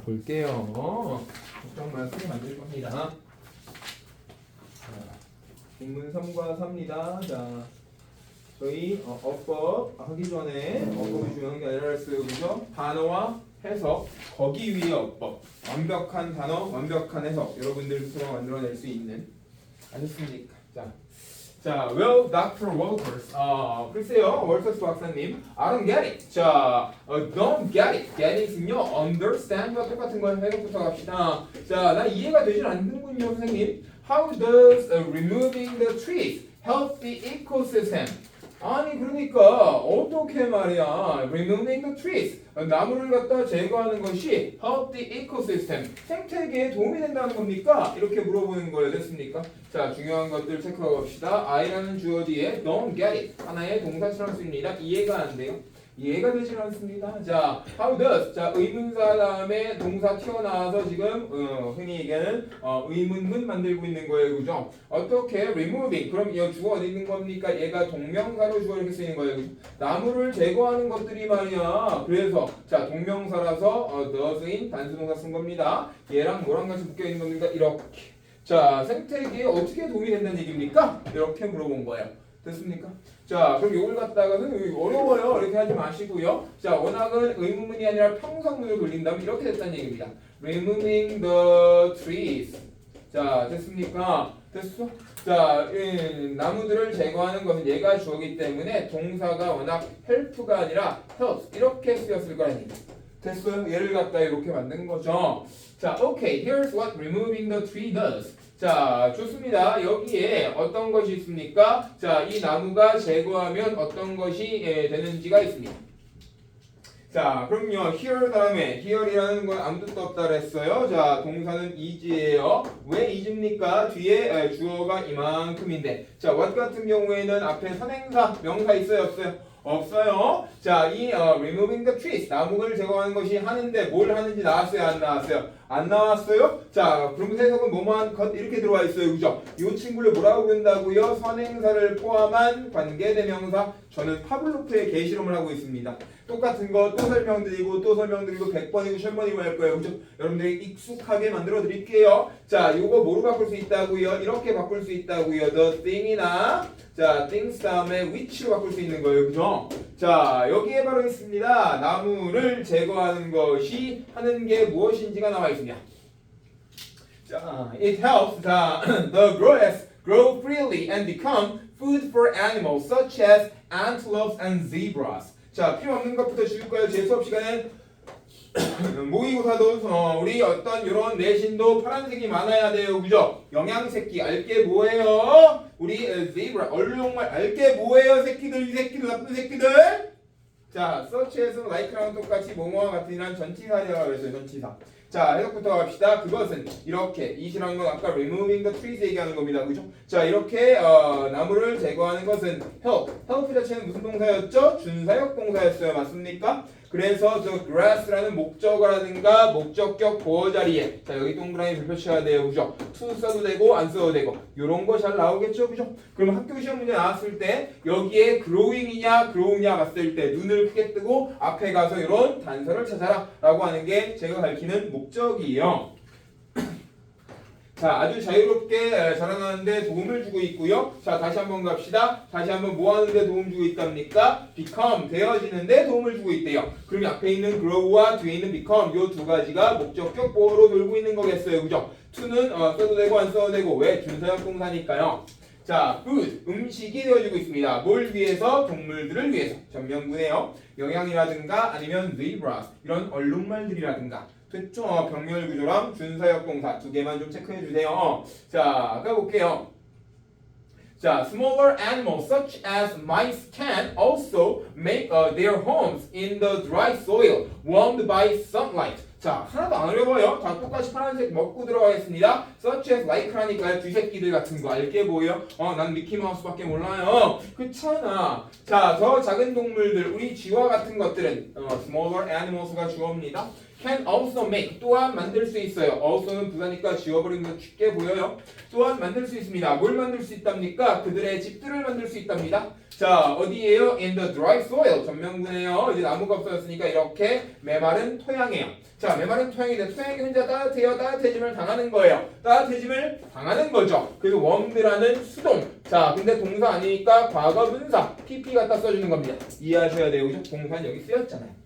볼게요. 걱정 마세요. 만들 겁니다. 자, 인문 3과 4입니다. 자, 저희 어, 어법 하기 전에 어법이 중요한 게 아니라 했어요. 그죠? 단어와 해석, 거기 위에 어법. 완벽한 단어, 완벽한 해석. 여러분들 스스로 만들어낼 수 있는. 아셨습니까? 자, 자, well, Dr. Walters. 아, 글쎄요, 월터스 박사님. I don't get it. 자, 어, don't get it. get it은요, understand과 똑같은 걸 해석부터 갑시다. 자, 나 이해가 되질 않는군요, 선생님. How does uh, removing the trees help the ecosystem? 아니 그러니까 어떻게 말이야? Removing the trees. 나무를 갖다 제거하는 것이 help the ecosystem. 생태계에 도움이 된다는 겁니까? 이렇게 물어보는 거예요. 됐습니까? 자 중요한 것들 체크하고 갑시다. I라는 주어 뒤에 don't get it. 하나의 동사처럼 쓰입니다. 이해가 안 돼요? 이해가 되질 않습니다. 자, how does 자 의문사 다음에 동사 튀어나와서 지금 어, 흔히 얘기하는 어, 의문문 만들고 있는 거예요, 그죠? 어떻게 removing 그럼 이 주어 어디 있는 겁니까? 얘가 동명사로 주어 이렇게 쓰이는 거예요. 그죠? 나무를 제거하는 것들이 말이야. 그래서 자 동명사라서 어, does인 단수동사 쓴 겁니다. 얘랑 뭐랑 같이 묶여 있는 겁니까? 이렇게. 자 생태계에 어떻게 도움이 된다는 얘기입니까? 이렇게 물어본 거예요. 됐습니까? 자, 그럼 이걸 갖다가는 어려워요. 이렇게 하지 마시고요. 자, 워낙은 의문문이 아니라 평성문을 돌린다면 이렇게 됐다는 얘기입니다. Removing the trees. 자, 됐습니까? 됐어? 자, 이 나무들을 제거하는 것은 얘가 주어기 때문에 동사가 워낙 help가 아니라 helps 이렇게 쓰였을 거라는 얘기. 됐어요? 얘를 갖다 이렇게 만든 거죠. 자, okay. Here's what removing the tree does. 자, 좋습니다. 여기에 어떤 것이 있습니까? 자, 이 나무가 제거하면 어떤 것이 예, 되는지가 있습니다. 자, 그럼요. here 다음에 here이라는 건 아무 뜻도 없다 그랬어요. 자, 동사는 is예요. 왜 is입니까? 뒤에 에, 주어가 이만큼인데. 자, what 같은 경우에는 앞에 선행사, 명사 있어요, 없어요? 없어요. 자, 이 어, removing the trees 나무를 제거하는 것이 하는데 뭘 하는지 나왔어요, 안 나왔어요? 안 나왔어요? 자, 그럼 해석은 뭐뭐한 것 이렇게 들어와 있어요, 그죠? 이 친구를 뭐라고 부른다고요? 선행사를 포함한 관계대명사. 저는 파블로프의 개실험을 하고 있습니다. 똑같은 거 또 설명드리고 또 설명드리고 100번이고 1000번이고 할 거예요. 그죠? 여러분들이 익숙하게 만들어 드릴게요. 자, 요거 뭐로 바꿀 수 있다고요? 이렇게 바꿀 수 있다고요. the thing이나 자, things 다음에 which로 바꿀 수 있는 거예요. 그죠? 자, 여기에 바로 있습니다. 나무를 제거하는 것이 하는 게 무엇인지가 나와 있습니다. 자, it helps the, the grass grow freely and become food for animals such as antelopes and zebras. 자, 필요 없는 것부터 지울 거예요. 제 수업 시간엔 모의고사도 어, 우리 어떤 이런 내신도 파란색이 많아야 돼요. 그죠? 영양 새끼 알게 뭐예요? 우리 에, zebra 얼룩말 알게 뭐예요? 새끼들 이 새끼들 나쁜 새끼들. 자, 서치에서 like랑 똑같이 뭐뭐와 같은 이란 전치사라고 그랬어요. 전치사. 자, 해석부터 갑시다. 그것은 이렇게 이시라는 건 아까 removing the trees 얘기하는 겁니다. 그죠? 자, 이렇게 어, 나무를 제거하는 것은 help. help 자체는 무슨 동사였죠? 준사역 동사였어요. 맞습니까? 그래서 저 grass라는 목적어라든가 목적격 보어 자리에 자 여기 동그라미 별표 쳐야 돼요 그죠? to 써도 되고 안 써도 되고 요런 거 잘 나오겠죠 그죠? 그럼 학교 시험 문제 나왔을 때 여기에 growing이냐 grow냐 봤을 때 눈을 크게 뜨고 앞에 가서 이런 단서를 찾아라 라고 하는 게 제가 가르치는 목적이에요 자, 아주 자유롭게 에, 자라나는데 도움을 주고 있고요. 자, 다시 한번 갑시다. 다시 한번 뭐 하는데 도움 주고 있답니까? become 되어지는데 도움을 주고 있대요. 그럼 앞에 있는 grow와 뒤에 있는 become 요 두 가지가 목적격 보호로 돌고 있는 거겠어요. 그죠? to는 어, 써도 되고 안 써도 되고 왜 준사역 동사니까요. 자, food 음식이 되어지고 있습니다. 뭘 위해서? 동물들을 위해서. 전명구네요. 영양이라든가 아니면 zebras 이런 얼룩말들이라든가 됐죠? 어, 병렬 구조랑 준사역 동사 두 개만 좀 체크해 주세요. 자, 가볼게요. 자, smaller animals such as mice can also make uh, their homes in the dry soil warmed by sunlight. 자, 하나도 안 어려워요. 자, 똑같이 파란색 먹고 들어가겠습니다. such as like라니까요. 쥐새끼들 같은 거 알게 보여요? 어, 난 미키마우스밖에 몰라요. 그렇잖아. 자, 저 작은 동물들, 우리 쥐와 같은 것들은 어, smaller animals가 주어입니다. Can also make 또한 만들 수 있어요. also는 부사니까 지워버리면 쉽게 보여요. 또한 만들 수 있습니다. 뭘 만들 수 있답니까? 그들의 집들을 만들 수 있답니다. 자 어디에요? In the dry soil 전명구네요. 이제 나무가 없어졌으니까 이렇게 메마른 토양이에요. 자 메마른 토양인데 토양이 혼자 따뜻해요. 따뜻해짐을 당하는 거예요. 따뜻해짐을 당하는 거죠. 그래서 웜드라는 수동. 자 근데 동사 아니니까 과거 분사 pp 갖다 써주는 겁니다. 이해하셔야 돼요. 동사는 여기 쓰였잖아요.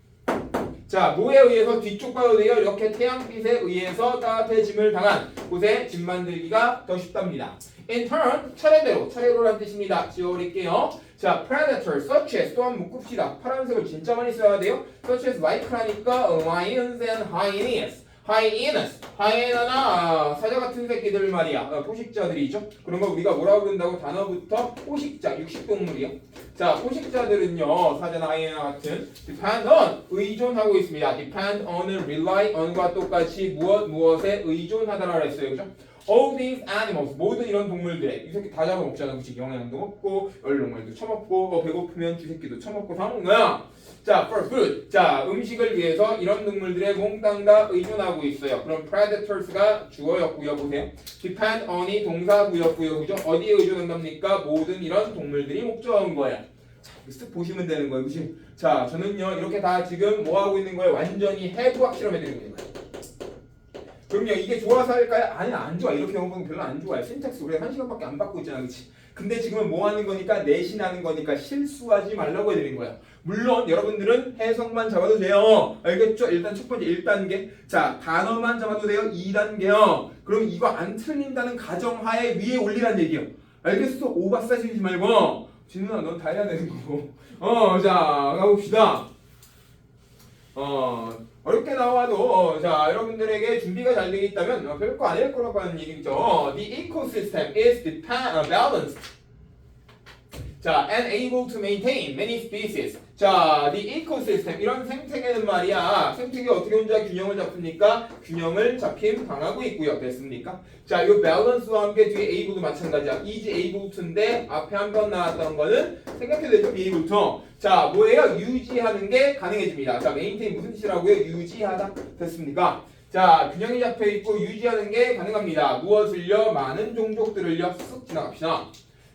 자, 뭐에 의해서 뒤쪽 봐도 돼요. 이렇게 태양빛에 의해서 따뜻해짐을 당한 곳에 집 만들기가 더 쉽답니다. In turn, 차례대로, 차례로란 뜻입니다. 지워버릴게요. 자, predator, such as 또한 묶읍시다. 파란색을 진짜 많이 써야 돼요. such as like라니까 lions and hyenas. Hyenas, hyena나 아, 사자 같은 새끼들 말이야. 어, 포식자들이죠. 그런 거 우리가 뭐라고 부른다고 단어부터 포식자, 육식동물이요. 자, 포식자들은요, 사자나 하이에나 같은 depend on 의존하고 있습니다. depend on은 rely on과 똑같이 무엇 무엇에 의존하다라 그랬어요, 그죠? All these animals 모든 이런 동물들에 이 새끼 다 잡아먹잖아, 그치? 영양도 먹고 얼룩말도 처먹고 어, 배고프면 쥐 새끼도 처먹고 다 먹는 거야. 자, for food. 자, 음식을 위해서 이런 동물들의 몽땅 다 의존하고 있어요. 그럼 predators가 주어였고요, 보세요. depend on이 동사구였고요, 그죠? 어디에 의존한답니까? 모든 이런 동물들이 목적한 거예요. 자, 쓱 보시면 되는 거예요, 그치? 자, 저는요 이렇게 다 지금 뭐 하고 있는 거예요? 완전히 해부학 실험해드리고 있는 거예요. 그럼요 이게 좋아서 할까요? 아니 안 좋아 이렇게 영어보면 별로 안 좋아요 신텍스 우리가 한 시간밖에 안 받고 있잖아 그치 근데 지금은 뭐 하는 거니까 내신하는 거니까 실수하지 말라고 해드린 거예요 물론 여러분들은 해석만 잡아도 돼요. 알겠죠? 일단 첫 번째 1단계. 자 단어만 잡아도 돼요? 2단계요. 그럼 이거 안 틀린다는 가정하에 위에 올리란 얘기예요. 알겠어? 오바싸지지 말고. 진우야 넌 다 해야 되는 거고. 어 자 가봅시다. 어 어렵게 나와도 어, 자 여러분들에게 준비가 잘 되어 있다면 어, 별거 아닐 거라고 하는 얘기죠. 어, The ecosystem is depa- uh, balanced. 자, and able to maintain many species. 자, the ecosystem 이런 생태계는 말이야. 생태계 어떻게 혼자 균형을 잡습니까? 균형을 잡힘 당하고 있고요. 됐습니까? 자, 이 balance와 함께 뒤에 able도 마찬가지야. is able to인데 앞에 한 번 나왔던 거는 생각해도 되죠? be able to. 자, 뭐예요? 유지하는 게 가능해집니다. 자, maintain 무슨 뜻이라고요? 유지하다. 됐습니까? 자, 균형이 잡혀 있고 유지하는 게 가능합니다. 무엇을요? 많은 종족들을요. 쓱 지나갑시다.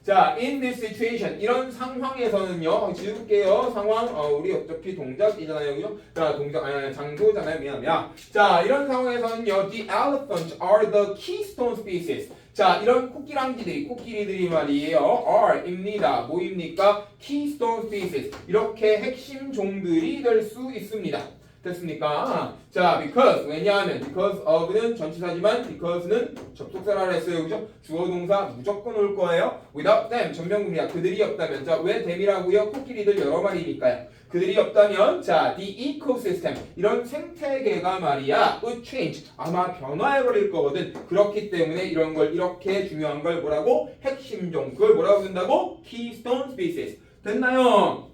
자, in this situation 이런 상황에서는요. 지울게요. 상황 어, 우리 어차피 동작이잖아요. 그죠? 자, 동작 아니, 장소잖아요. 미안해요. 자, 이런 상황에서는요. The elephants are the keystone species. 자, 이런 코끼랑지들이 코끼리들이 말이에요. are입니다. 뭐입니까? keystone species. 이렇게 핵심 종들이 될 수 있습니다. 됐습니까? 자, because 왜냐하면 because of는 전치사지만 because는 접속사라 했어요, 그죠? 주어 동사 무조건 올 거예요. Without them 전명구리야 그들이 없다면 자, 왜 them이라고요? 코끼리들 여러 마리니까요. 그들이 없다면 자, the ecosystem 이런 생태계가 말이야 would change 아마 변화해 버릴 거거든. 그렇기 때문에 이런 걸 이렇게 중요한 걸 뭐라고 핵심 종 그걸 뭐라고 부른다고 keystone species 됐나요?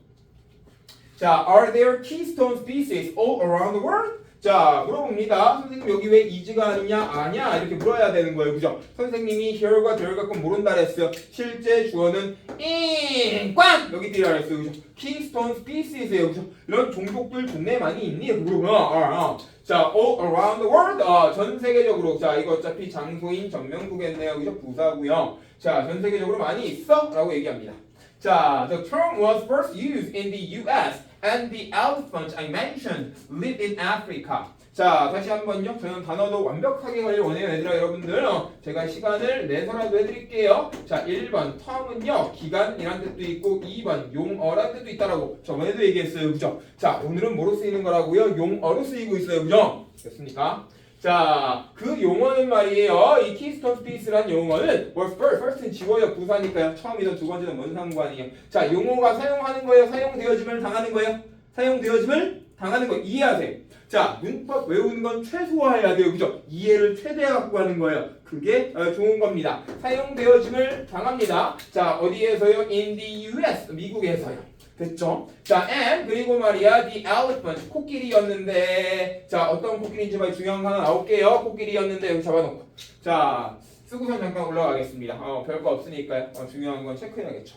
자, are there keystone species all around the world? 자, 물어봅니다. 선생님 여기 왜 is가 아니냐? 아니야. 이렇게 물어야 되는 거예요. 그죠? 선생님이 here과 there 갖고 모른다 그랬어요. 실제 주어는 in 꽝 여기 들이라 그랬어요. 그죠? keystone species예요. 그죠? 이런 종족들 존내 많이 있니? 물어보면 아, 아. 자, all around the world. 아, 전 세계적으로. 자, 이거 어차피 장소인 전명구겠네요. 그죠? 부사고요. 자, 전 세계적으로 많이 있어? 라고 얘기합니다. 자, the term was first used in the U.S. and the elephants I mentioned live in Africa. 자, 다시 한번요. 저는 단어도 완벽하게 하길 원해요, 얘들아 여러분들. 어, 제가 시간을 내서라도 해드릴게요. 자, 1번 텀은요, 기간이란 뜻도 있고, 2번 용어란 뜻도 있다라고 저번에도 얘기했어요, 그죠? 자, 오늘은 뭐로 쓰이는 거라고요? 용어로 쓰이고 있어요, 그죠? 됐습니까? 자, 그 용어는 말이에요. 이 keystone species란 용어는 was first, first는 지워요 부사니까요. 처음이든 두 번째는 뭔 상관이에요. 자, 용어가 사용하는 거예요. 사용되어짐을 당하는 거예요. 사용되어짐을 당하는 거 이해하세요. 자, 문법 외우는 건 최소화해야 돼요. 그죠? 이해를 최대화 갖고 가는 거예요. 그게 어, 좋은 겁니다. 사용되어짐을 당합니다. 자, 어디에서요? In the US, 미국에서요. 됐죠? 자, and 그리고 말이야, the elephant 코끼리였는데, 자, 어떤 코끼리인지 말 중요한 거 하나 나올게요. 코끼리였는데 여기 잡아놓고, 자, 쓰고선 잠깐 올라가겠습니다. 어, 별거 없으니까요. 어, 중요한 건 체크해야겠죠.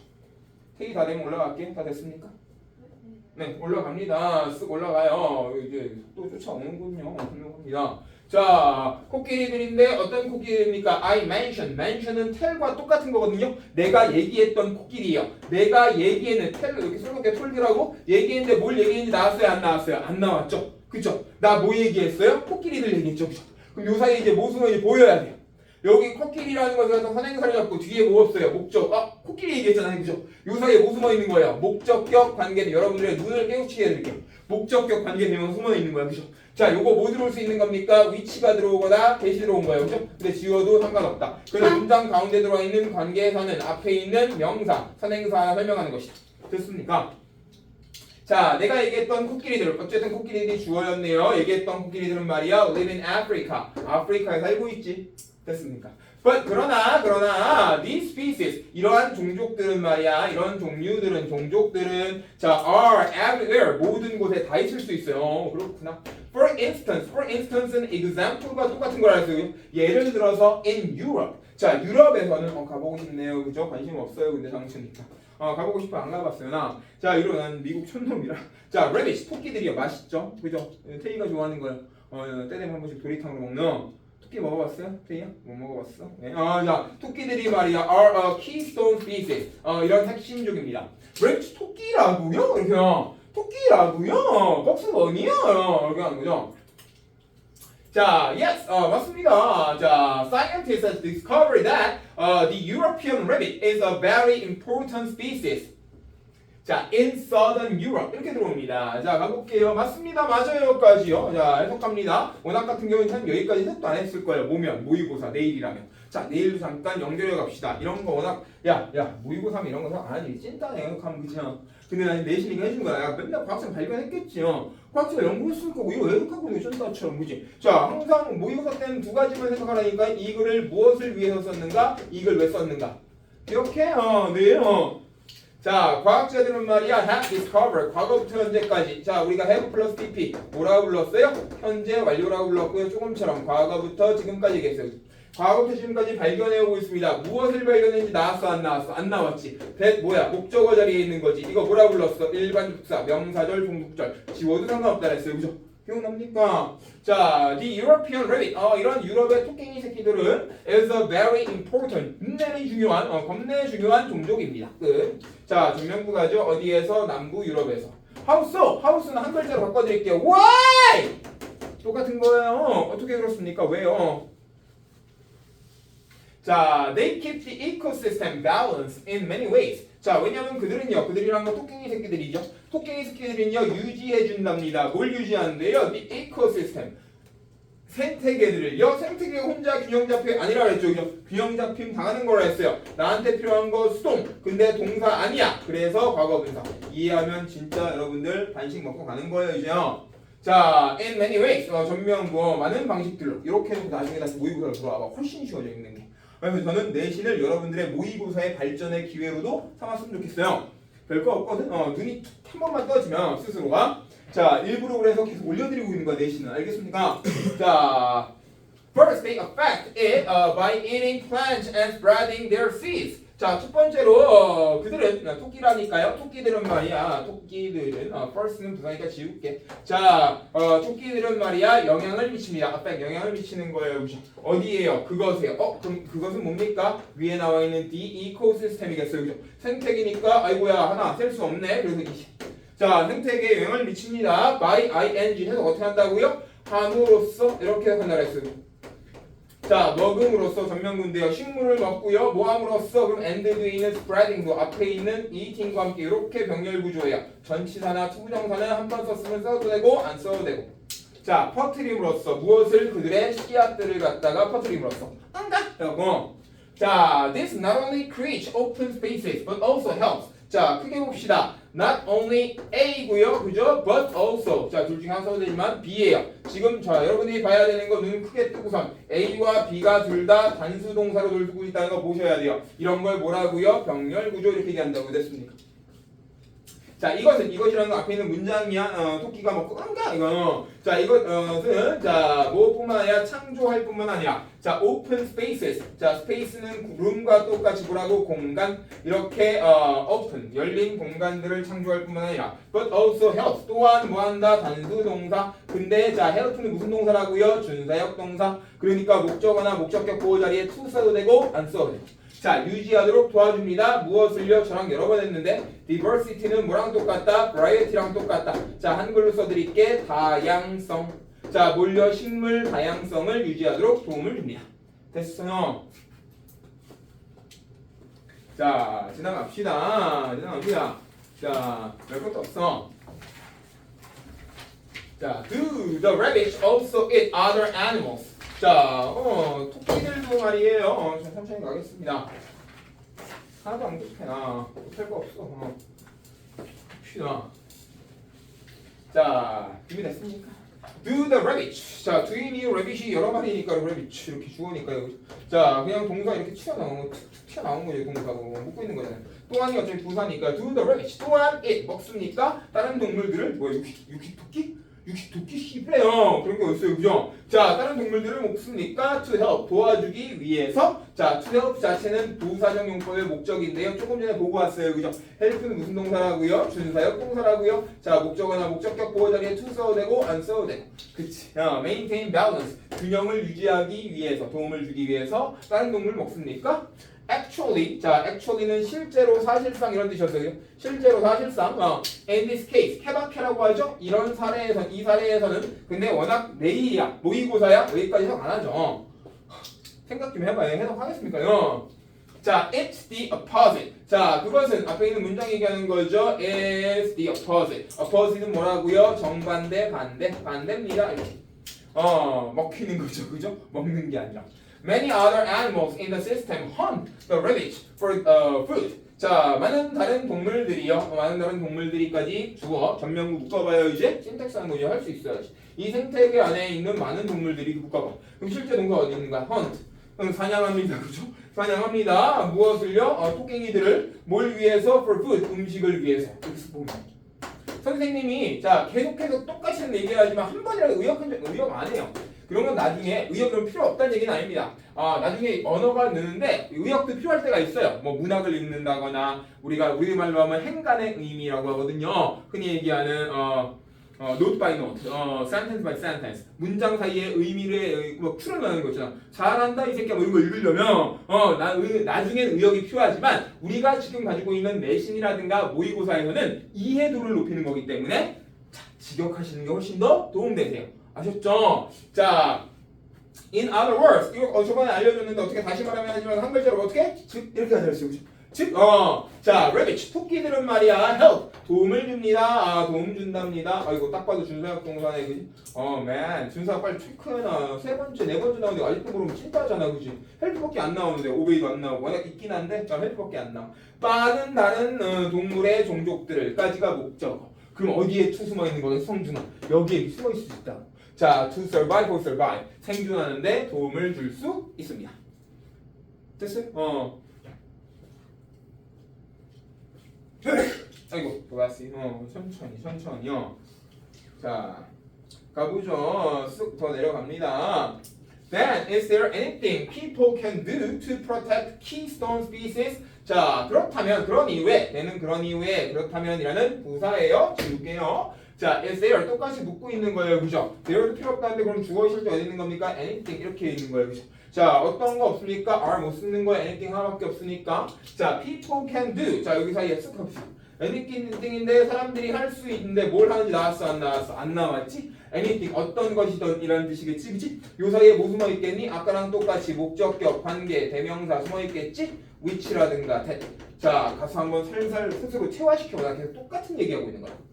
테이 다 되면 올라갈게요. 다 됐습니까? 네, 올라갑니다. 쓱 올라가요. 이제 또 쫓아오는군요. 훌륭합니다. 자, 코끼리들인데 어떤 코끼리입니까? I mention. mention은 tell과 똑같은 거거든요. 내가 얘기했던 코끼리예요. 내가 얘기했는 tell 이렇게 새롭게 톨드라고 얘기했는데 뭘 얘기했는지 나왔어요? 안 나왔어요? 안 나왔죠. 그쵸? 나뭐 얘기했어요? 코끼리들 얘기했죠. 그쵸? 그럼 요 사이에 이제 모순이 보여야 돼요. 여기 코끼리라는 것을 선행사를 잡고 뒤에 뭐 없어요? 목적. 아, 코끼리 얘기했잖아요. 그죠? 요 사이에 뭐 숨어 있는 거예요? 목적격 관계는 여러분들의 눈을 깨우치게 해드릴게요. 목적격 관계 내용은 숨어 있는 거야. 그죠? 자, 요거 뭐 들어올 수 있는 겁니까? 위치가 들어오거나 대시 들어온 거예요. 그죠? 근데 지워도 상관없다. 그래서 문장 가운데 들어와 있는 관계에서는 앞에 있는 명사, 선행사 설명하는 것이다. 됐습니까? 자, 내가 얘기했던 코끼리들, 어쨌든 코끼리들이 주어였네요. 얘기했던 코끼리들은 말이야, live in Africa. 아프리카에 살고 있지. 됐습니까? But 그러나 그러나 these species 이러한 종족들은 말이야 이런 종류들은 종족들은 자 are everywhere 모든 곳에 다 있을 수 있어요. 어, 그렇구나. For instance, for instance는 example과 똑같은 걸 알았어요. 예를 들어서 in Europe. 자 유럽에서는 어, 가보고 싶네요. 그죠? 관심 없어요. 근데 장수니까. 어 가보고 싶어 안 가봤어요 나. 자 이런 난 미국 촌놈이라. 자 rabbit 토끼들이요 맛있죠? 그죠? 태희가 좋아하는 거예요. 어때 되면 한 번씩 도리탕으로 먹는. 토끼 먹어봤어요? 태희야? 못 먹어봤어? 네. 아, 자, 토끼들이 말이야 are a keystone species. 어, 이런 핵심종입니다. 왜 토끼라고요? 이렇게 토끼라고요? 박스 뭐니요? 이렇게 하는 거죠. 자, yes, 어, 맞습니다. 자, scientists have discovered that uh, the European rabbit is a very important species. 자, in southern Europe 이렇게 들어옵니다. 자, 가볼게요. 맞습니다. 맞아요까지요. 자, 해석합니다. 워낙 같은 경우는 한 여기까지 해석도 안 했을 거예요. 모면, 모의고사, 내일이라면. 자, 내일도 잠깐 연결해 갑시다. 이런 거 워낙, 야, 야, 모의고사 이런 거안 하지. 찐따네, 해석하면 그냥. 근데 난 내신이가 해준 거야. 야, 맨날 과학생 발견했겠지요. 과학자가 연구했을 거고, 이거 있는 찐따처럼, 그지? 자, 항상 모의고사 때는 두 가지만 해석하라니까 이 글을 무엇을 위해서 썼는가? 이 글 왜 썼는가? 이렇게, 어, 네, 어. 자, 과학자들은 말이야 have discovered 과거부터 현재까지 자, 우리가 have 플러스 pp 뭐라고 불렀어요? 현재 완료라고 불렀고요. 조금처럼 과거부터 지금까지 얘기했어요. 과거부터 지금까지 발견해오고 있습니다. 무엇을 발견했는지 나왔어 안 나왔어? 안 나왔지. that 뭐야? 목적어 자리에 있는 거지. 이거 뭐라고 불렀어? 일반 tuk사, 명사절, 종국절. 지워도 상관없다 그랬어요. 그죠? 기억납니까? 자, the European rabbit. 어, 이런 유럽의 토끼니 새끼들은 is a very important, 굉장히 중요한, 어, 겁내 중요한 종족입니다. 끝. 자, 전명부 가죠. 어디에서? 남부 유럽에서. So? How는 한 글자로 바꿔드릴게요. Why? 똑같은 거예요. 어떻게 그렇습니까? 왜요? 자, they keep the ecosystem balanced in many ways. 자, 왜냐면 그들은요, 그들이란 건 토끼니 새끼들이죠. 토끼니 새끼들은요, 유지해 준답니다. 뭘 유지하는데요? The ecosystem. 생태계들을요, 생태계 혼자 균형 잡힘 아니라 그랬죠. 그죠? 균형 잡힘 당하는 거라 했어요. 나한테 필요한 거 수동. 근데 동사 아니야. 그래서 과거 분사. 이해하면 진짜 여러분들 간식 먹고 가는 거예요, 이제요. 자, in many ways. 어, 전명구 많은 방식들로 이렇게 해서 나중에 다시 모의고사로 돌아와봐. 훨씬 쉬워져 있는 게. 그래서 저는 내신을 여러분들의 모의고사의 발전의 기회로도 삼았으면 좋겠어요. 별거 없거든. 어, 눈이 한 번만 떠지면 스스로가 자 일부러 그래서 계속 올려드리고 있는 거야 내신은 알겠습니까? 자 First, they affect it uh, by eating plants and spreading their seeds. 자, 첫 번째로 어, 그들은 아, 토끼라니까요. 토끼들은 말이야. 토끼들은 어, first는 부사니까 지울게. 자, 어, 토끼들은 말이야 영향을 미칩니다. affect 영향을 미치는 거예요. 어디에요? 그것이에요. 어, 그럼 그것은 뭡니까? 위에 나와 있는 the ecosystem이겠어요. 그죠? 생태계니까 아이고야 하나 셀 수 없네. 그래서 이 자, 생태계에 영향을 미칩니다. by ing 해서 어떻게 한다고요? 함으로써 이렇게 한다 그랬어요. 자, 먹음으로써 전명군데요. 식물을 먹고요. 모함으로써 그럼 and 있는 spreading도 앞에 있는 eating과 함께 이렇게 병렬 구조예요. 전치사나 투부정사는 한 번 썼으면 써도 되고 안 써도 되고. 자, 퍼트림으로써 무엇을 그들의 씨앗들을 갖다가 퍼트림으로써 안다. 라고. 자, this not only creates open spaces but also helps. 자, 크게 봅시다. Not only A고요, 그죠? But also. 자, 둘 중에 써도 되지만 B예요. 지금 자, 여러분들이 봐야 되는 거 눈 크게 뜨고선 A와 B가 둘 다 단수 동사로 놀고 있다는 거 보셔야 돼요. 이런 걸 뭐라고요? 병렬 구조 이렇게 얘기한다고 됐습니까? 자 이것은 이것이라는 거 앞에 있는 문장이야 어, 토끼가 먹고 그런가 이거 자 이것은 자 무엇뿐만 아니라 창조할 뿐만 아니라. 자 open spaces. 자 스페이스는 룸과 똑같이 뭐라고? 공간. 이렇게 어, open 열린 공간들을 창조할 뿐만 아니라. but also help 또한 뭐한다? 단수 동사. 근데 자 help는 무슨 동사라고요? 준사역 동사. 그러니까 목적어나 목적격 보호 자리에 to 써도 되고 안 써도 되고 자 유지하도록 도와줍니다. 무엇을요? 저랑 여러 번 했는데 diversity는 뭐랑 똑같다? variety랑 똑같다. 자 한글로 써드릴게. 다양성. 자 몰려 식물 다양성을 유지하도록 도움을 줍니다. 됐어요. 자 지나갑시다. 지나갑시다. 자 별 것도 없어. 자 do the rabbits also eat other animals 자, 어, 토끼들도 말이에요. 어, 좀 천천히 가겠습니다. 하나도 안 급해. 못할 거 없어. 어. 봅시다. 자, 준비됐습니까? Do the rabbit. 자, do인이 rabbit이 여러 마리니까 rabbit 이렇게 주어니까요. 자, 그냥 동사 이렇게 튀어나온 거, 튀어나온 거죠. 동사가 묶고 있는 거잖아요. 또한이 어차피 부사니까 do the rabbit. 또한 it 먹습니까? 다른 동물들을 뭐 육식, 육식 토끼? 육식 토끼 씹래요. 그런 거 있어요. 그죠? 자, 다른 동물들을 to help 도와주기 위해서 자, help 자체는 부사적 용법의 목적인데요. 조금 전에 보고 왔어요. 그죠? help는 무슨 동사라고요? 준사역 동사라고요. 자, 목적어나 목적격 보호 자리에 to 써도 되고 안 써도 되고. 그치? 어, maintain balance 균형을 유지하기 위해서 도움을 주기 위해서 다른 동물 먹습니까? Actually 자 actually는 실제로 사실상 이런 뜻이었어요. 실제로 사실상 어, in this case 케바케라고 하죠. 이런 사례에서 이 사례에서는 근데 워낙 내일이야 모의고사야 여기까지 해석 안 하죠. 생각 좀 해봐요. 해석하겠습니까요? 자, it's the opposite. 자, 그것은 앞에 있는 문장 얘기하는 거죠. It's the opposite. opposite는 뭐라고요? 정반대, 반대, 반대입니다. 이렇게. 어, 먹히는 거죠, 그죠? 먹는 게 아니라. Many other animals in the system hunt the rabbit for uh, food. 자, 많은 다른 동물들이요. 많은 다른 동물들이까지 주어 전명구 묶어봐요. 이제 신텍스 한 문제 할수 있어야지. 이 생태계 안에 있는 많은 동물들이 묶어봐. 그럼 실제 동사 어디 있는가? hunt. 응, 사냥합니다. 그죠? 사냥합니다. 무엇을요? 어, 토깽이들을 뭘 위해서? for food. 음식을 위해서. 여기서 보면. 선생님이 자 계속해서 똑같이 얘기하지만 한 번이라도 의역한 적 의역 안 해요. 그런 건 나중에 의역은 필요 없다는 얘기는 아닙니다. 아 나중에 언어가 느는데 의역도 필요할 때가 있어요. 뭐 문학을 읽는다거나 우리가 우리 말로 하면 행간의 의미라고 하거든요. 흔히 얘기하는 어, 어 note by note, 어 sentence by sentence 문장 사이의 의미를 뭐 풀어내는 거잖아. 잘한다 이 새끼야 뭐 이런 거 읽으려면 어 나, 의, 나중엔 의역이 필요하지만 우리가 지금 가지고 있는 내신이라든가 모의고사에서는 이해도를 높이는 거기 때문에 자, 직역하시는 게 훨씬 더 도움되세요. 아셨죠? 자, in other words, 이거 어, 저번에 알려줬는데 어떻게 다시 말하면 하지만 한 글자로 어떻게? 즉 이렇게. 그죠? 즉, 어, 자, rabbit, 토끼들은 말이야, help, 도움을 줍니다. 아, 도움 준답니다. 아, 이거 딱 봐도 준사역 동사네, 그지? 어, man, 준사역 빨리 체크해놔. 세 번째, 네 번째 나오는데 아직도 모르면 찐따잖아, 그지? 헬프밖에 안 나오는데, 오베이도 안 나오고, 워낙 있긴 한데, 자, 헬프밖에 안 나와. 빠는 다른 어, 동물의 종족들을까지가 목적어. 그럼 어디에 투 숨어 있는 거는 성준아? 여기에 숨어 있을 수 있다. 자, to survive or survive. 생존하는데 도움을 줄 수 있습니다. 됐어요? 어. 아이고, 도라씨. 어, 천천히, 천천히요. 자, 가보죠. 쑥 더 내려갑니다. Then, is there anything people can do to protect keystone species? 자, 그렇다면, 그런 이유에, 내는 그런 이유에, 그렇다면이라는 부사예요. 지울게요. 자, is there 똑같이 묻고 있는 거예요, 그죠? there도 필요 없다는데 그럼 주어 실제 어디 있는 겁니까? anything 이렇게 있는 거예요, 그죠? 자, 어떤 거 없습니까? are 못 쓰는 거에 anything 하나밖에 없으니까. 자, people can do. 자, 여기 사이에 쓱 합시다. anything인데 사람들이 할 수 있는데 뭘 하는지 나왔어, 안 나왔어? 안 나왔지? anything 어떤 것이든 이라는 뜻이겠지, 그치? 요 사이에 뭐 숨어 있겠니? 아까랑 똑같이 목적격, 관계, 대명사 숨어 있겠지? which라든가 that. 자, 가서 한번 살살 스스로 체화시켜보자. 계속 똑같은 얘기하고 있는 거야.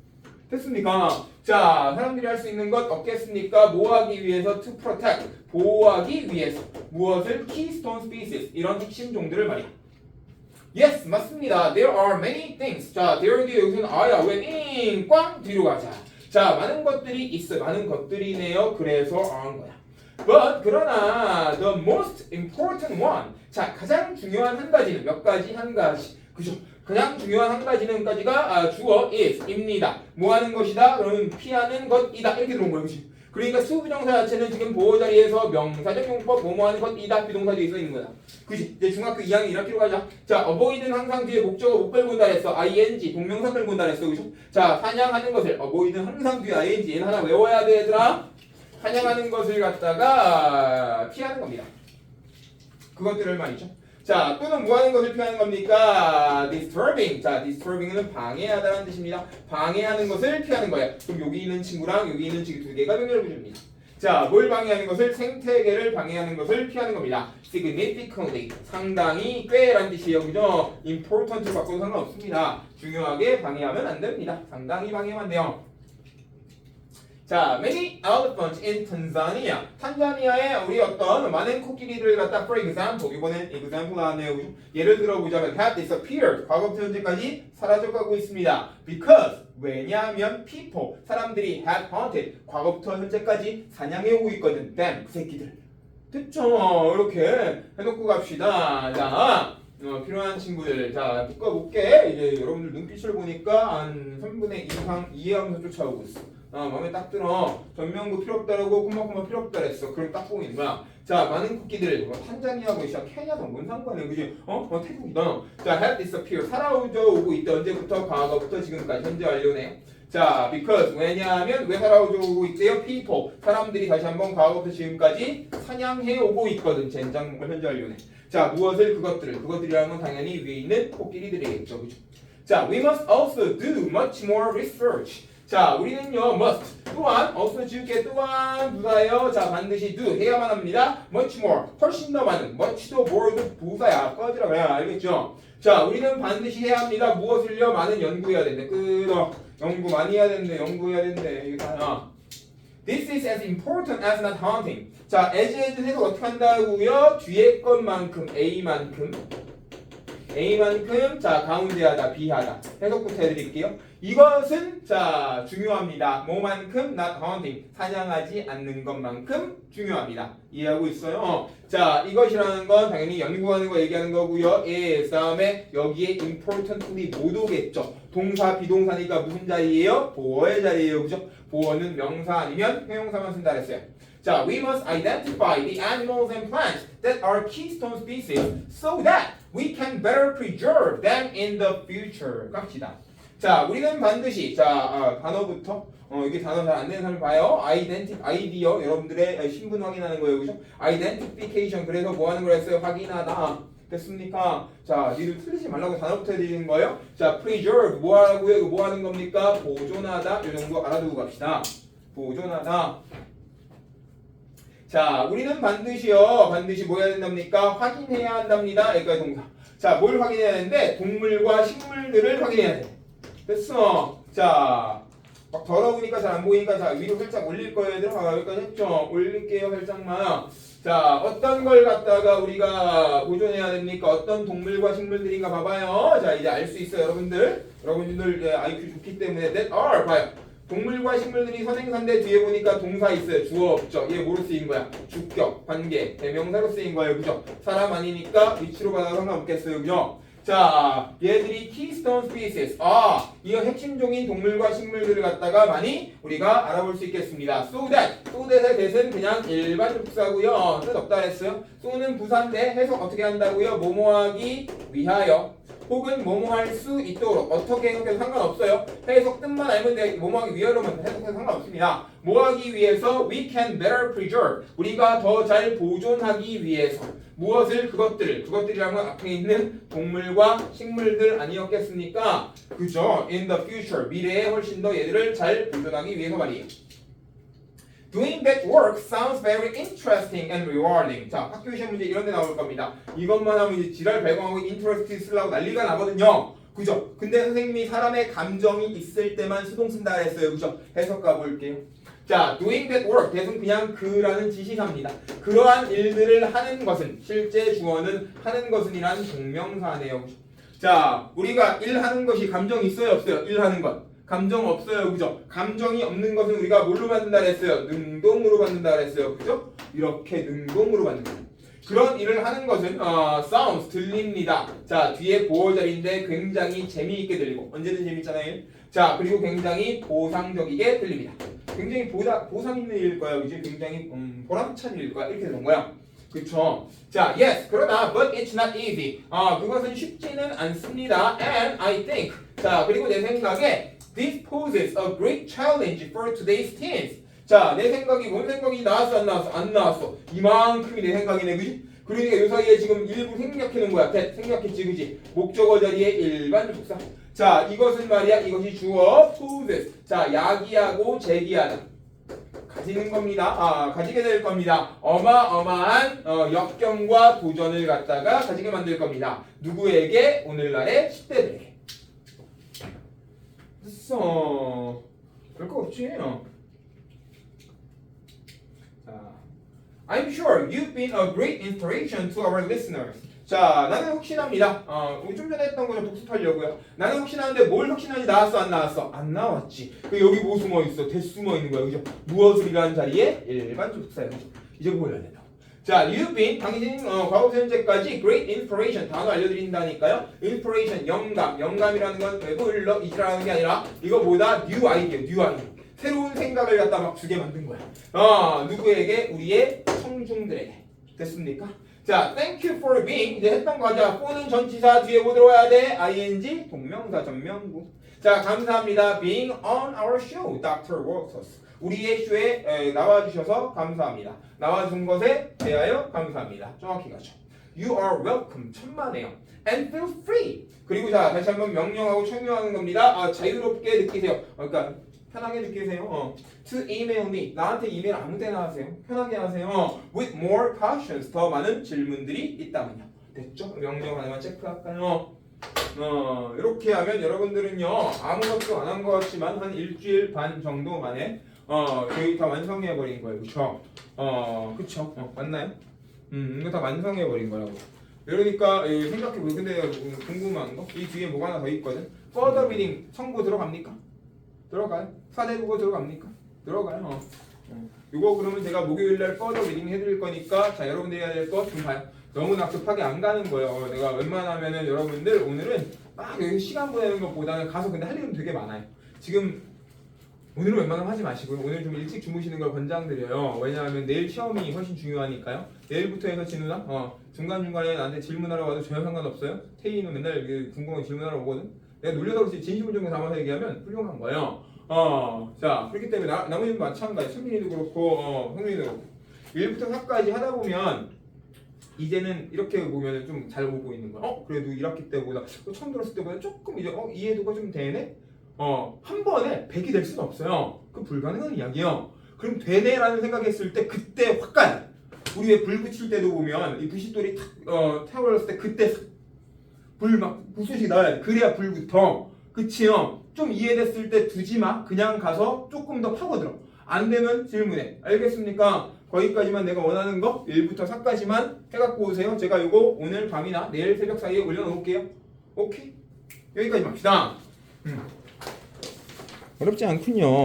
됐습니까? 자, 사람들이 할 수 있는 것 없겠습니까? 뭐 하기 위해서 to protect, 보호하기 위해서 무엇을? keystone species, 이런 핵심 종들을 말이야. Yes, 맞습니다. There are many things. 자, there 뒤에 여기서는 아야, 왜 in, 꽝 뒤로 가자. 자, 많은 것들이 있어. 많은 것들이네요. 그래서 한 거야. But 그러나 the most important one. 자, 가장 중요한 한 가지는 몇 가지 한 가지. 그죠? 가장 중요한 한 가지는까지가 아, 주어 is입니다. 뭐 하는 것이다? 그러면 피하는 것이다. 이렇게 들어온 거예요. 그치? 그러니까 수비동사 자체는 지금 보호 자리에서 명사적 용법 뭐뭐 하는 것이다 비동사도 있어 있는 거야. 그지? 이제 중학교 2학년 1학기로 가자. 자, avoid는 항상 뒤에 목적어 못 끌고 온다 했어. ing 동명사 끌고 온다 했어. 그죠? 자, 사냥하는 것을 avoid는 항상 뒤에 ing 얘는 하나 외워야 돼 얘들아. 사냥하는 것을 갖다가 피하는 겁니다. 그것들을 말이죠. 자, 또는 뭐 하는 것을 피하는 겁니까? disturbing. 자, disturbing은 방해하다라는 뜻입니다. 방해하는 것을 피하는 거예요. 그럼 여기 있는 친구랑 여기 있는 친구 두 개가 병렬 구조입니다. 자, 뭘 방해하는 것을 생태계를 방해하는 것을 피하는 겁니다. significantly 상당히 꽤란 뜻이에요. 그죠? important를 바꿔도 상관없습니다. 중요하게 방해하면 안 됩니다. 상당히 안 돼요. 자, many elephants in Tanzania. 탄자니아에 우리 어떤 많은 코끼리를 갖다 for example 이번엔 example 나왔네요. 예를 들어보자면 have disappeared. 과거부터 현재까지 사라져가고 있습니다. Because 왜냐하면 people 사람들이 have hunted 과거부터 현재까지 사냥해 오고 있거든. them 그 새끼들. 됐죠? 이렇게 해놓고 갑시다. 자. 어, 필요한 친구들 자 묶어볼게 이제 여러분들 눈빛을 보니까 한 3분의 2 이상 이해하면서 쫓아오고 있어 어, 마음에 딱 들어. 전명도 필요 없다라고 콤마콤마 필요 없다 그랬어. 그럼 딱 보이는 거야. 자 많은 쿠키들 뭐, 탄자니아고 시작 케냐도 뭔 상관이야. 그지? 어? 어 태국이다. 자 have disappeared 살아오죠. 오고 있다 언제부터? 과거부터? 지금까지? 현재 완료네. 자 because 왜냐하면 왜 살아오죠 오고 있대요? people. 사람들이 다시 한번 과거부터 지금까지 사냥해 오고 있거든. 젠장목을 현재 완료네. 자 무엇을? 그것들을. 그것들이라는 건 당연히 위에 있는 코끼리들이겠죠. 그죠? 자 we must also do much more research 자 우리는요 must 또한 also 지울게 또한 부사예요. 자 반드시 do 해야만 합니다. much more 훨씬 더 많은 much 더 more도 부사야. 꺼지라 그래 알겠죠? 자 우리는 반드시 해야 합니다. 무엇을요? 많은 연구해야 된대. 끊어. 연구 많이 해야 되는데 연구해야 되는데 이거 다야 This is as important as not hunting. 자, as as 해석 어떻게 한다고요? 뒤에 것만큼 A만큼. A만큼 자 가운데하다 B하다. 해석부터 해드릴게요. 이것은 자 중요합니다. 뭐만큼 not hunting 사냥하지 않는 것만큼 중요합니다. 이해하고 있어요? 어. 자 이것이라는 건 당연히 연구하는 거 얘기하는 거고요. 예, 다음에 여기에 importantly 못 오겠죠. 동사 비동사니까 무슨 자리예요? 보어의 자리예요, 그죠? 보어는 명사 아니면 형용사만 쓴다 그랬어요. 자, we must identify the animals and plants that are keystone species so that we can better preserve them in the future. 갑시다. 자, 우리는 반드시 자 아, 단어부터 어 이게 단어 잘 안 되는 사람 봐요. 아이덴티 아이디어 여러분들의 신분 확인하는 거예요, 그죠? 아이덴티피케이션 그래서 뭐 하는 걸 했어요? 확인하다. 됐습니까? 자, 니들 틀리지 말라고 단어부터 해드리는 거예요. 자, preserve 뭐 하고요? 이거 뭐 하는 겁니까? 보존하다. 이 정도 알아두고 갑시다. 보존하다. 자, 우리는 반드시요. 반드시 뭐 해야 된답니까? 확인해야 한답니다. 여기까지 동사. 자, 뭘 확인해야 되는데? 동물과 식물들을 확인해야 돼. 됐어. 자, 막 더러우니까 잘 안 보이니까 자, 위로 살짝 올릴 거예요. 얘들 아, 여기까지 했죠? 올릴게요. 살짝만. 자, 어떤 걸 갖다가 우리가 보존해야 됩니까? 어떤 동물과 식물들인가 봐봐요. 자, 이제 알 수 있어요, 여러분들. 여러분들 이제 IQ 좋기 때문에 that are 봐요. 동물과 식물들이 선행사인데 뒤에 보니까 동사 있어요. 주어 없죠. 얘 뭐로 쓰인 거야? 주격, 관계, 대명사로 쓰인 거예요. 그죠? 사람 아니니까 위치로 받아도 상관없겠어요. 그죠? 자, 얘들이 keystone species. 아, 이거 핵심종인 동물과 식물들을 갖다가 많이 우리가 알아볼 수 있겠습니다. so that, so that의 that은 그냥 일반 접사고요. 뜻 없다 했어요. so는 부사인데 해석 어떻게 한다고요? 뭐뭐하기 위하여. 혹은 뭐뭐 할 수 있도록 어떻게 해석해도 상관없어요. 해석 뜻만 알면 돼. 뭐뭐 하기 위하여만 해석해도 상관없습니다. 뭐 하기 위해서 we can better preserve. 우리가 더 잘 보존하기 위해서 무엇을 그것들 그것들이라는 건 앞에 있는 동물과 식물들 아니었겠습니까? 그죠? In the future 미래에 훨씬 더 얘들을 잘 보존하기 위해서 말이에요. Doing that work sounds very interesting and rewarding. 자, 학교 시험 문제 이런 데 나올 겁니다. 이것만 하면 이제 지랄 발광하고 interest 쓰려고 난리가 나거든요. 그죠? 근데 선생님이 사람의 감정이 있을 때만 수동 쓴다 그랬어요. 그죠? 해석 가볼게요. 자, doing that work. 대충 그냥 그라는 지시사입니다. 그러한 일들을 하는 것은 실제 주어는 하는 것은이란 동명사네요. 자, 우리가 일하는 것이 감정 있어요, 없어요? 일하는 것. 감정 없어요, 그죠? 감정이 없는 것은 우리가 뭘로 만든다 그랬어요? 능동으로 만든다 그랬어요, 그죠? 이렇게 능동으로 만든다. 그런 일을 하는 것은 어, sounds 들립니다. 자 뒤에 보호자리인데 굉장히 재미있게 들리고 언제든 재밌잖아요. 자 그리고 굉장히 보상적이게 들립니다. 굉장히 보다, 보상 있는 일일 거야. 이제 굉장히 음, 보람찬 일일 거야. 이렇게 되는 거야. 그쵸? 자, yes. 그러나 but it's not easy. 아, 그것은 쉽지는 않습니다. And I think. 자, 그리고 내 생각에 this poses a great challenge for today's teens. 자, 내 생각이 뭔 생각이 나왔어 안 나왔어? 안 나왔어. 이만큼이 내 생각이네, 그지? 그러니까 요 사이에 지금 일부 생략해놓은 거야. that 생략했지, 그지? 목적어 자리에 일반 접사. 자, 이것은 말이야. 이것이 주어 poses. 자, 야기하고 제기하다. 가지는 겁니다. 아, 가지게 될 겁니다. 어마어마한 어, 역경과 도전을 갖다가 가지게 만들 겁니다. 누구에게? 오늘날의 10대들에게. 됐어. 별거 없지. 어. 자, I'm sure you've been a great inspiration to our listeners. 자, 나는 확신합니다. 어, 좀 전에 했던 거좀 복습하려고요. 나는 확신하는데 뭘 확신하지 나왔어 안 나왔어? 안 나왔지. 그 여기 뭐 숨어 있어? 대 숨어 있는 거야, 그죠? 무엇을 이라는 자리에 일반 접사예요. 이제 보여야 된다. 자, you've been 당신 어, 과거 현재까지 great inspiration 단어 알려드린다니까요. inspiration 영감, 영감이라는 건 외부 일러 이지라는 게 아니라 이거보다 new idea, new idea. 새로운 생각을 갖다 막 주게 만든 거야. 어, 누구에게? 우리의 청중들에게. 됐습니까? 자, thank you for being 이제 했던 거 하자. for는 전치사 뒤에 뭐 들어와야 돼? ing 동명사 전명구. 자, 감사합니다. being on our show, Dr. Walters. 우리의 쇼에 에, 나와주셔서 감사합니다. 나와준 것에 대하여 감사합니다. 정확히 가죠. You are welcome. 천만에요. And feel free. 그리고 자, 다시 한번 명령하고 청명하는 겁니다. 아, 자유롭게 느끼세요. 어, 그러니까 편하게 느끼세요. 어. To email me. 나한테 이메일 아무 때나 하세요. 편하게 하세요. 어. With more questions. 더 많은 질문들이 있다면요. 됐죠? 명령 하나만 체크할까요? 어, 이렇게 하면 여러분들은요 아무것도 안 한 것 같지만 한 일주일 반 정도 만에 어 거의 다 완성해 버린 거예요, 그렇죠? 어, 그렇죠? 어, 맞나요? 음, 이거 다 완성해 버린 거라고. 그러니까 예, 생각해 보세요. 근데 음, 궁금한 거, 이 뒤에 뭐가 하나 더 있거든. Further reading 청구 들어갑니까? 들어가요? 사대국어 들어갑니까? 들어가요. 어. 어. 이거 그러면 제가 목요일 날 further reading 해드릴 거니까 자 여러분들이 해야 될 거 좀 봐요. 너무나 급하게 안 가는 거예요. 어, 내가 웬만하면은 여러분들 오늘은 막 시간 보내는 것보다는 가서 근데 할 일은 되게 많아요. 지금 오늘은 웬만하면 하지 마시고요. 오늘 좀 일찍 주무시는 걸 권장드려요. 왜냐하면 내일 시험이 훨씬 중요하니까요. 내일부터 해서 진우나 어, 중간중간에 나한테 질문하러 와도 전혀 상관없어요. 태희는 맨날 그 궁금한 거 질문하러 오거든. 내가 놀려서 그렇지 진심을 좀 담아서 얘기하면 훌륭한 거예요. 어, 자 그렇기 때문에 나, 나머지는 마찬가지. 승민이도 그렇고 어, 성민이도 그렇고 1부터 4까지 하다 보면 이제는 이렇게 보면은 좀잘 보고 있는 거야. 어, 그래도 1학기 때보다 어, 처음 들었을 때보다 조금 이제 어, 이해도가 좀 되네. 어, 한 번에 100이 될 수는 없어요. 그 불가능한 이야기예요. 그럼 되네라는 생각했을 때 그때 확 가요. 우리 왜 불 붙일 때도 보면 이 불싯돌이 탁 어, 태워졌을 때 그때 불막 무소식 나와야 돼. 그래야 불 붙어. 그치요? 좀 이해됐을 때 두지 마. 그냥 가서 조금 더 파고들어. 안 되면 질문해. 알겠습니까? 거기까지만 내가 원하는 거 1부터 4까지만 해갖고 오세요. 제가 요거 오늘 밤이나 내일 새벽 사이에 올려놓을게요. 오케이? 여기까지 맙시다. 음. 어렵지 않군요.